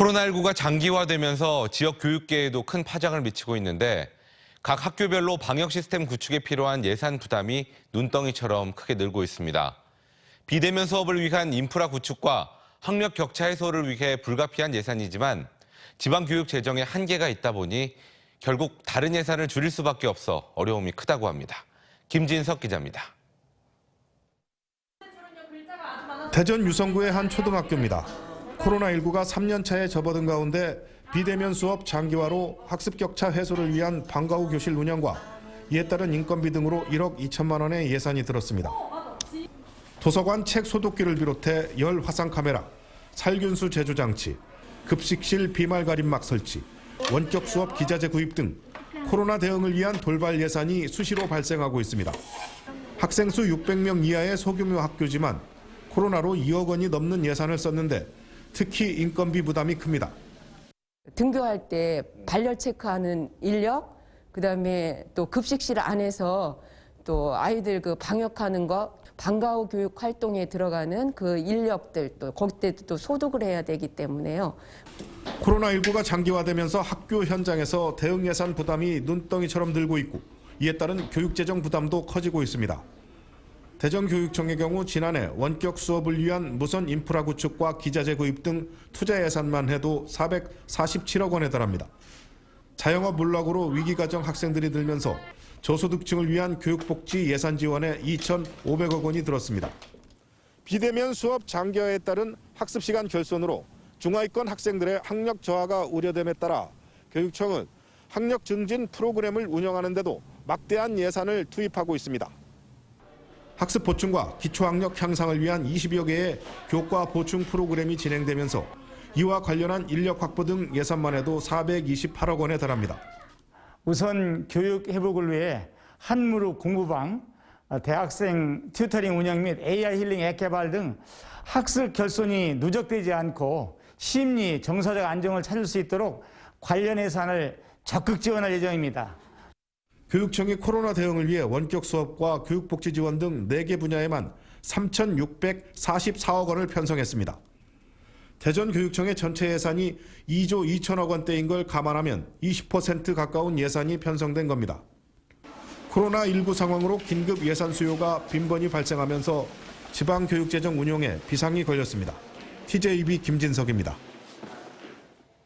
코로나19가 장기화되면서 지역 교육계에도 큰 파장을 미치고 있는데 각 학교별로 방역 시스템 구축에 필요한 예산 부담이 눈덩이처럼 크게 늘고 있습니다. 비대면 수업을 위한 인프라 구축과 학력 격차 해소를 위해 불가피한 예산이지만 지방 교육 재정에 한계가 있다 보니 결국 다른 예산을 줄일 수밖에 없어 어려움이 크다고 합니다. 김진석 기자입니다. 대전 유성구의 한 초등학교입니다. 코로나19가 3년 차에 접어든 가운데 비대면 수업 장기화로 학습 격차 해소를 위한 방과 후 교실 운영과 이에 따른 인건비 등으로 1억 2천만 원의 예산이 들었습니다. 도서관 책 소독기를 비롯해 열 화상 카메라, 살균수 제조 장치, 급식실 비말 가림막 설치, 원격 수업 기자재 구입 등 코로나 대응을 위한 돌발 예산이 수시로 발생하고 있습니다. 학생 수 600명 이하의 소규모 학교지만 코로나로 2억 원이 넘는 예산을 썼는데 특히 인건비 부담이 큽니다. 등교할 때 발열 체크하는 인력, 그다음에 또 급식실 안에서 또 아이들 그 방역하는 거, 방과 후 교육 활동에 들어가는 그 인력들 또 거기때도 또 소독을 해야 되기 때문에요. 코로나19가 장기화되면서 학교 현장에서 대응 예산 부담이 눈덩이처럼 늘고 있고 이에 따른 교육 재정 부담도 커지고 있습니다. 대전교육청의 경우 지난해 원격 수업을 위한 무선 인프라 구축과 기자재 구입 등 투자 예산만 해도 447억 원에 달합니다. 자영업 몰락으로 위기 가정 학생들이 들면서 저소득층을 위한 교육복지 예산 지원에 2,500억 원이 들었습니다. 비대면 수업 장기화에 따른 학습 시간 결손으로 중하위권 학생들의 학력 저하가 우려됨에 따라 교육청은 학력 증진 프로그램을 운영하는데도 막대한 예산을 투입하고 있습니다. 학습 보충과 기초학력 향상을 위한 20여 개의 교과 보충 프로그램이 진행되면서 이와 관련한 인력 확보 등 예산만 해도 428억 원에 달합니다. 우선 교육 회복을 위해 한무릎 공부방, 대학생 튜터링 운영 및 AI 힐링 앱 개발 등 학습 결손이 누적되지 않고 심리, 정서적 안정을 찾을 수 있도록 관련 예산을 적극 지원할 예정입니다. 교육청이 코로나 대응을 위해 원격 수업과 교육복지 지원 등 4개 분야에만 3,644억 원을 편성했습니다. 대전교육청의 전체 예산이 2조 2천억 원대인 걸 감안하면 20% 가까운 예산이 편성된 겁니다. 코로나19 상황으로 긴급 예산 수요가 빈번히 발생하면서 지방교육재정 운용에 비상이 걸렸습니다. TJB 김진석입니다.